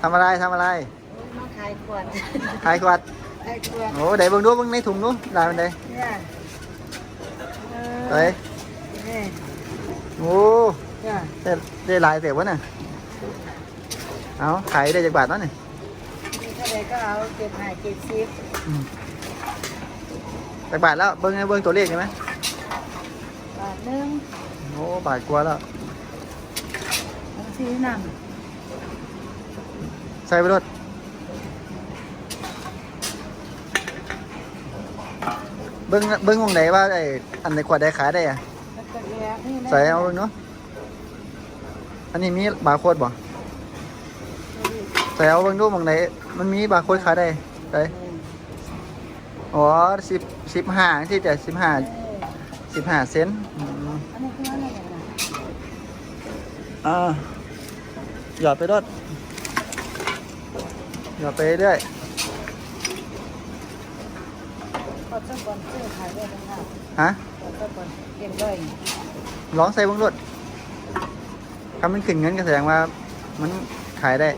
ทำอะไรทำอะไรมาขายขวดขายขวดขายขวดโอ้เดี๋ยวเบิ่งดูเบิ่งในถุงดูได้มันได้เนี่ยเออเฮ้ยนี่โอ้จ้ะได้ได้หลายเต๋วะน่ะเอาขายได้จากบาทเนาะนี่นี่เท่าไหรก็เอาเก็บหายเก็บซิปอืมจากบาทแล้วเบิ่งให้เบิ่งตัวเลขใช่ไหมบาทหนึงโอ้บาทกว่าแล้วเอาสีน้ ใส่ไปรถเบิ่งเบิ่งวงไหนว่าไอ้อันในขวดได้ขายได้อะำแล้วก็แยกนี่นะใส่เอาเบิ่งเนาะอันนี้มีบาร์โค้ดบ่ใส่เอาเบิ่งดูวงไหนมันมีบาร์โค้ดขายได้ได้อ๋อสิบสิบห้าที่จะสิบห้าเออสิบห้าเซนต์อืมอันนี้คืออะไรกันนะอ่าหยอดไปรถ หยอดไปเรื่อยขอดสปอนเซอร์ขายได้ไหมคะฮะขอดสปอนเก็บด้วยร้องใส่เบังรถถ้ามันขึ้นเงินก็แสดงว่า มันขายได้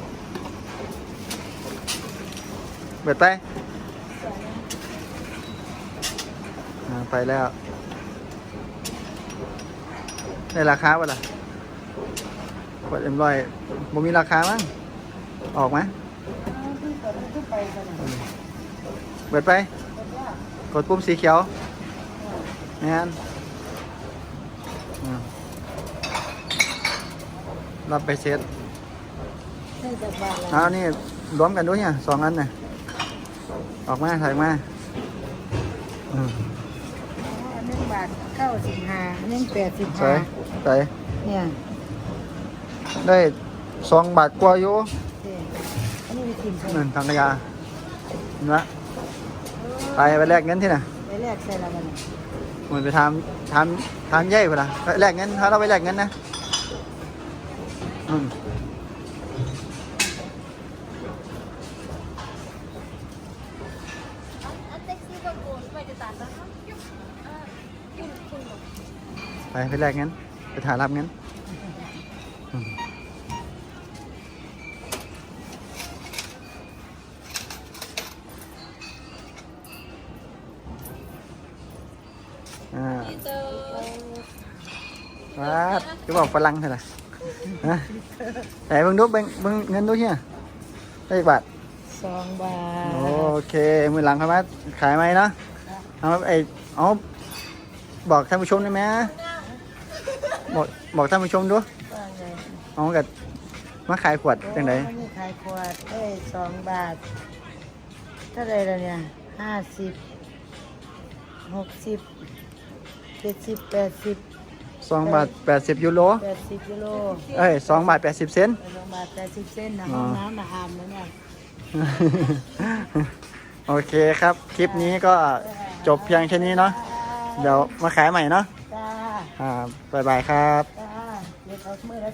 เปิดไปอ่าไปแล้วได้ราคาป่ะล่ะกดเอ็มรอยบ่มีราคามั้งออกไหม เอาที่เปิดมันก็ไปกันนะเปิดไปเปิดว่ากดปุ่มสีเขียวเอองานอ่ารับไปเซตได้จากบาทละเอานี่รวมกันด้วยเนี่ยสองอันเนี่ยออกมาถ่ายมาอืมอันหนึงบาทเก้าสิบห้าอันหนึงแปดสิบใส่ห้าใส่เนี่ยได้สองบาทกว่าอยู่ นี่อันนี้ไปกินใช่ไหมหนึ่งทางขยาเห็นไหมไปไปแลกเงินที่ไหนไปแลกใส่ละมันเหมือนไปทำทำทำเย่ไปละไปแลกเงินถ้าเราไปแลกเงินนะอืมไปไปแลกเงินไปถ่ายรับเงิน อ่าว้าก็บอกฝรั่งเถอะล่ะฮะไหนเบิ่งดูเบิ่งเบิ่งเงินดูเนี่ยได้อีกบาทสองบาท โอเค มือหลังเขามาขายไหมเนาะเอาไอเอาบอกท่านผู้ชมได้ไหมบอกบอกท่านผู้ชมดูว่าไงเอากับมาขายขวดจังไดโอ้นี่ขายขวดเอ้ยสองบาทเท่าไรแล้วเนี่ยห้าสิบหกสิบ เจ็ดสิบแปดสิบสองบาทแปดสิบยูโรแปดสิบกิโลเอ้ยสองบาทแปดสิบเซนต์สองบาทแปดสิบเส้นนะอ๋อห้องน้ำนะอามแล้วเนี่ย โอเคครับ คลิปนี้ก็จบเพียงแค่นี้เนาะเดี๋ยวมาขายใหม่เนาะจ้า อ่าบายบายครับ จ้าเดี๋ยวเขาเมื่อแล้ว